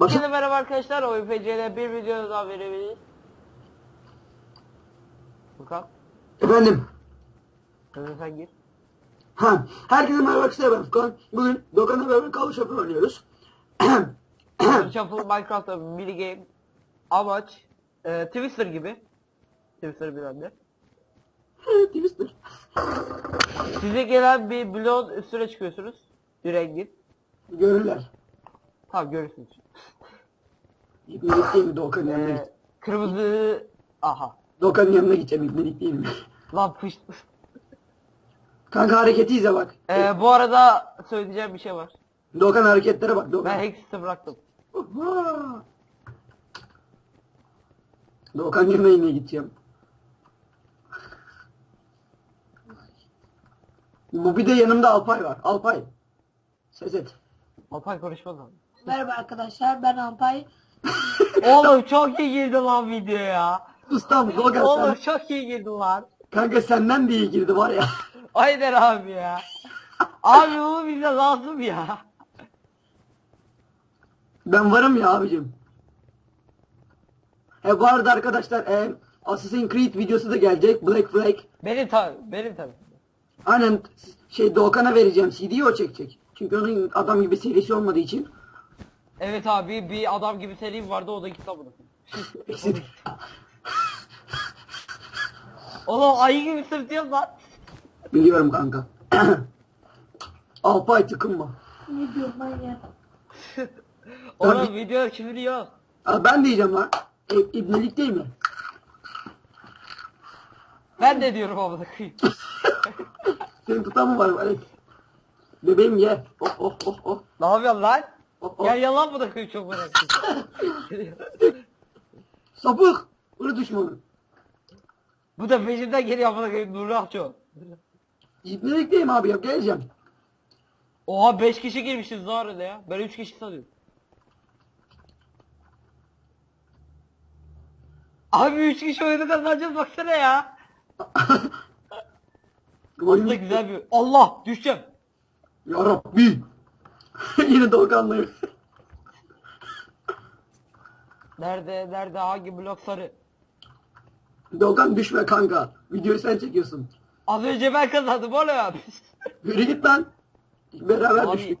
Herkese merhaba arkadaşlar. OYPC'de bir video daha verebiliriz. Furkan. Efendim. Hadi sen gir. Ha, herkese merhaba arkadaşlar ben Furkan. Bugün Dokan'la beraber of Duty oynuyoruz. Shuffle Minecraft'ta mini game. Amaç. E, Twister gibi. Twister bir anda. Twister. Size gelen bir bloğun üstüne çıkıyorsunuz. Bir rengin. Görürler. Tamam görürsünüz. İbnelik değil mi yanına git. E, kırmızı... Aha. Dokan'ın yanına gideceğim İbnelik değil mi? Lan fışt. Kanka hareketi izle bak. E, bu arada söyleyeceğim bir şey var. Dokan hareketlere bak Dokan. Ben Hex'i bıraktım. Oha! Yanına yine gideceğim. Bu bir de yanımda Alpay var. Alpay. Ses et. Alpay konuşma lan. Merhaba arkadaşlar ben Alpay. Oğlum çok iyi girdi lan video ya. Ustam Dokan Oğlum sen. çok iyi girdi lan. Kanka senden de iyi girdi var ya. Aynen abi ya. Abi bu bize lazım ya. Ben varım ya abicim. E bu arada arkadaşlar e, Assassin's Creed videosu da gelecek. Black Flag. Benim tabi, benim tabi. Aynen şey Doğukan'a vereceğim. CD'yi o çekecek. Çünkü onun adam gibi serisi olmadığı için. Evet abi bir adam gibi serim vardı o da gitti amına. Eksik. Oğlum ayı gibi sırtıyorum lan. Biliyorum kanka. Alpay tıkınma. Ne diyorum ben ya? Oğlum video küfür yok. Aa, ben diyeceğim lan. E, ibnelik değil mi? Ben de diyorum koyayım. Senin tutan mı var? Evet. Bebeğim ye. Oh oh oh oh. ne yapıyorsun lan? Gel yalan mı da koyayım çok merak ettim. Sapık. Bunu düşmanı. Bu da peşimden geliyor amına koyayım Nurlu Akço. İbnelik değil mi abi ya? Geleceğim. Oha 5 kişi girmişiz daha ya. Ben 3 kişi sanıyorum. Abi 3 kişi oyunu kazanacağız baksana ya. Aslında güzel bir... Allah düşeceğim. Ya Rabbi. Yine Doğukan'la. Nerede nerede hangi blok sarı? Doğukan düşme kanka. Videoyu sen çekiyorsun. Az önce ben kazandım oğlum. Yürü git lan. Beraber Abi. düştük.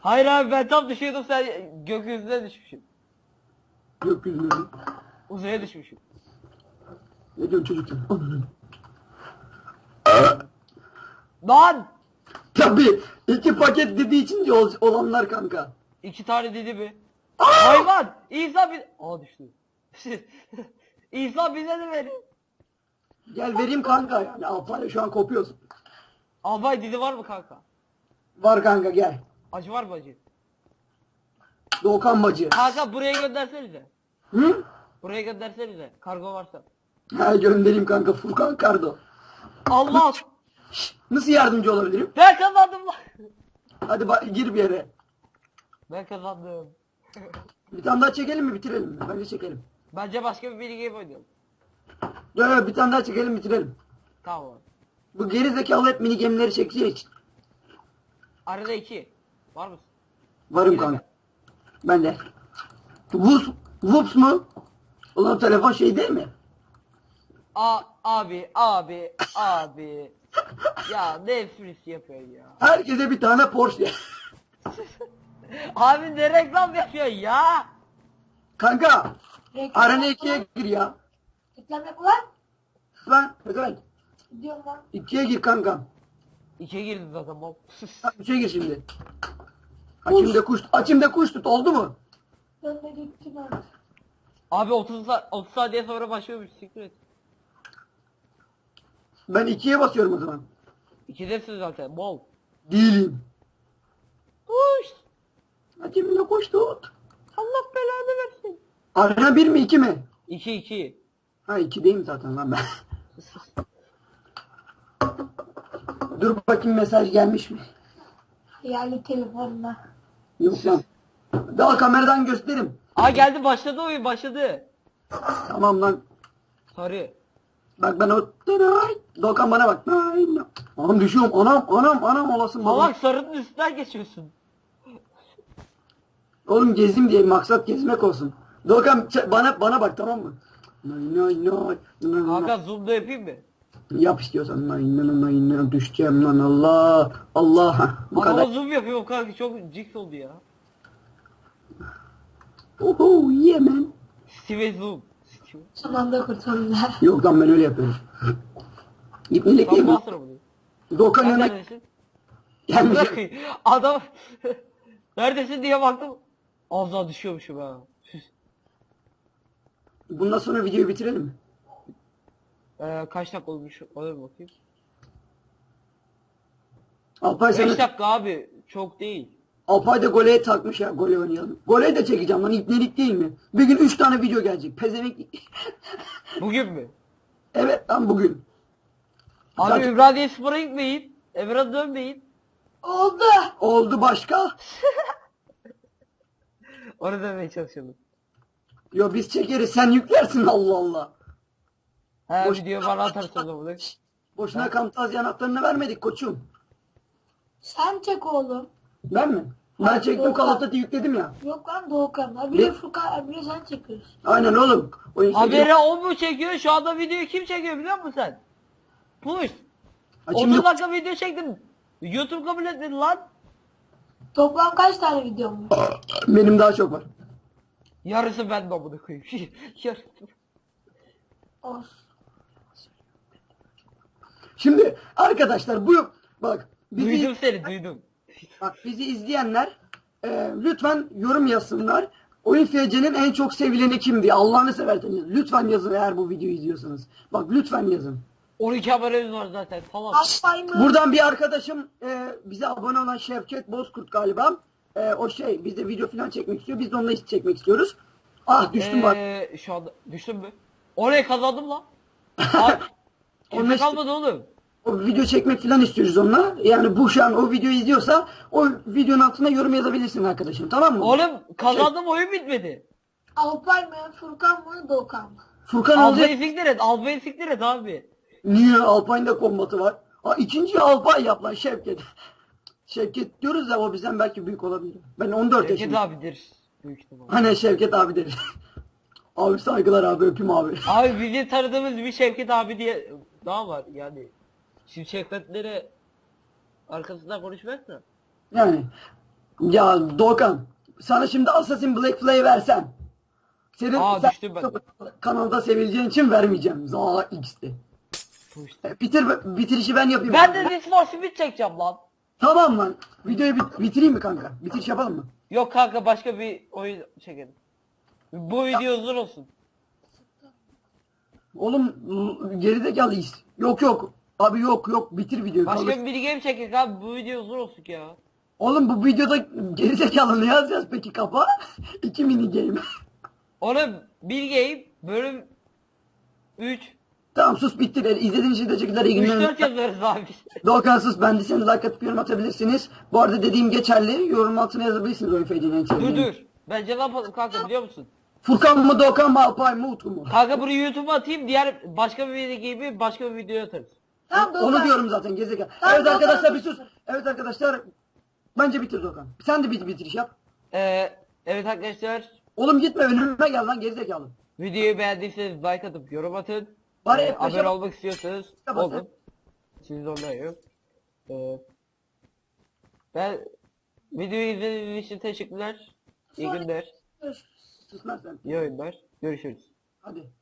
Hayır abi ben tam düşüyordum sen gökyüzüne düşmüşüm. Gökyüzüne. Uzaya düşmüşüm. Ne diyorsun çocuk sen? Lan! Tabii. iki paket dediği için ol- olanlar kanka. İki tane dedi mi? Hayvan! İsa bir... Aa düştü. İsa bize de verin. Gel vereyim kanka yani. Alpayla şu an kopuyorsun. Albay dedi var mı kanka? Var kanka gel. Acı var mı acı? Doğukan bacı. Kanka buraya göndersenize. Hı? Buraya göndersenize. Kargo varsa. Ha göndereyim kanka Furkan Kardo. Allah! Nasıl yardımcı olabilirim? Ben kazandım lan. Hadi gir bir yere. Ben kazandım. Bir tane daha çekelim mi bitirelim mi? Bence çekelim. Bence başka bir game oynayalım. Yok yok bir tane daha çekelim bitirelim. Tamam. Bu geri zekalı hep mini gemileri çekeceği için. Arada iki. Var mısın? Varım Yine kanka. Ben de. Vups, Vups mu? Ulan telefon şey değil mi? A abi abi abi. ya ne esprisi yapıyor ya. Herkese bir tane Porsche. Abi ne reklam yapıyor ya. Kanka Reklam Arena yapma 2'ye lan. gir ya. Reklam yapma lan. Lan Pezevenk. Gidiyorum lan. 2'ye gir kanka. İçe girdi zaten mal. Ha, 3'e gir şimdi. Açımda kuş, açımda kuş tut oldu mu? Ben de gittim artık. abi 30 sa 30 saniye sonra başlıyormuş siktir et. Ben 2'ye basıyorum o zaman. İkidesin zaten mal. Değilim. Uş. Açımda kuş tut. Allah belanı versin. Arena 1 mi 2 mi? 2 2. Ha 2'deyim zaten lan ben. Dur bakayım mesaj gelmiş mi? Yani telefonla. Yok lan. Daha kameradan gösterim. Aa geldi başladı oyun başladı. Tamam lan. Sarı. Bak ben o... Dokan bana bak. Anam düşüyorum. Anam anam anam olasın baba. Salak sarının üstünden geçiyorsun. Oğlum gezdim diye maksat gezmek olsun. Doğukan ç- bana bana bak tamam mı? Nay nay nay. Kanka zoom'da yapayım mı? Yap istiyorsan nay nay nay nay düşeceğim lan Allah Allah bu Ama kadar. zoom yapıyorum kanka çok cix oldu ya. Oho yeah man. Steve zoom. Son anda kurtuldum. Yok lan ben öyle yapıyorum. İpnilik değil. Doğukan Sen yanına neredesin? adam neredesin diye baktım. Az daha düşüyormuşum ha. Bundan sonra videoyu bitirelim mi? Ee, kaç dakika olmuş? Ona bir bakayım. Alpay 5 sana dakika abi. Çok değil. Alpay da goleye takmış ya gole oynayalım. Gole de çekeceğim lan ipnelik değil mi? Bir gün 3 tane video gelecek. Pezevenk. Bugün mü? evet lan bugün. Abi Zaten- Ümraniye Spor'a gitmeyin. Emre'ye dönmeyin. Oldu. Oldu başka. Onu demeye çalışalım. Yo biz çekeriz sen yüklersin Allah Allah. He Boş- video bana atarsın o zaman. Boşuna kamtaz yanaklarını vermedik koçum. Sen çek oğlum. Ben mi? Ben çektim Duty yükledim ya. Yok lan Doğukan. De Ne? Furkan, bir de sen çekiyorsun. Aynen oğlum. O Haberi o mu çekiyor? Şu anda videoyu kim çekiyor biliyor musun sen? Push. Ha, 30 şimdi dakika video çektim. YouTube kabul etmedi lan. Toplam kaç tane videom var? benim daha çok var. Yarısı ben de amına koyayım. Yarısı. Of. Şimdi arkadaşlar bu bak bizi Duydum seni duydum. Bak bizi izleyenler e, lütfen yorum yazsınlar. Oyun FC'nin en çok sevileni kimdi? Allah'ını severseniz lütfen yazın eğer bu videoyu izliyorsanız. Bak lütfen yazın. 12 abonemiz var zaten falan. Alpay mı? Buradan bir arkadaşım e, bize abone olan Şevket Bozkurt galiba. E, o şey bize video falan çekmek istiyor. Biz de onunla iş çekmek istiyoruz. Ah düştüm bak. Ee, şu anda düştün mü? Oraya kazandım lan. Abi, Onun kimse işte- kalmadı oğlum. O video çekmek falan istiyoruz onunla. Yani bu şu an o videoyu izliyorsa o videonun altına yorum yazabilirsin arkadaşım tamam mı? Oğlum kazandım oyun bitmedi. Alpay mı? Furkan mı? Doğukan mı? Furkan Albayı alacak. siktir et. Albayı siktir et abi. Niye? Alpay'ın da kombatı var. Ha, ikinciyi Alpay yap lan Şevket. Şevket diyoruz ya o bizden belki büyük olabilir. Ben 14 Şevket yaşındayım. abidir. Büyük ihtimal. Hani Şevket abi deriz. abi saygılar abi öpüm abi. Abi bizim tanıdığımız bir Şevket abi diye daha var yani. Şimdi Şevketlere arkasından konuşmazsa. Yani ya Doğukan sana şimdi Assassin Black Flag versem senin Aa, sen- düştüm ben. kanalda sevileceğin için vermeyeceğim. Za X'ti. E, Bitir bitirişi ben yapayım. Ben de Need for Speed çekeceğim lan. Tamam lan. Videoyu bit- bitireyim mi kanka? Bitiriş yapalım mı? Yok kanka başka bir oyun çekelim. Bu video uzun olsun. Oğlum l- gerizekalıyız. Yok yok. Abi yok yok bitir videoyu. Başka Kaldır. bir mini game çekek abi. Bu video uzun olsun ya. Oğlum bu videoda gerizekalı ne yazacağız peki kafa? İki mini game. Oğlum bir game bölüm 3 tamam sus bitti. İzlediğiniz için teşekkürler. İyi 3 günler. 4 yazarız abi. Doğukan sus. Ben de seni like atıp yorum atabilirsiniz. Bu arada dediğim geçerli. Yorum altına yazabilirsiniz oyun feycinin en dur dur. Bence ne yapalım kanka biliyor musun? Furkan mı Doğukan mı Alpay mı Utku mu? Kanka bunu YouTube'a atayım diğer başka bir video gibi başka bir videoya atarız. Tamam Doğukan. Onu diyorum zaten gerizekalı. Tamam, evet Doğukan, arkadaşlar bir sus. Evet arkadaşlar. Bence bitir Doğukan. Sen de bir bitiriş yap. Ee, evet arkadaşlar Oğlum gitme önüme gel lan gerizekalı. videoyu beğendiyseniz like atıp yorum atın. Bari Ee, F5'e abone bak. olmak istiyorsanız F5'e bas, olun. Sizi zorlayın. Ee, ben videoyu izlediğiniz için teşekkürler. İyi Sonra- günler. Görüşürüz. İyi oyunlar. Görüşürüz. Hadi.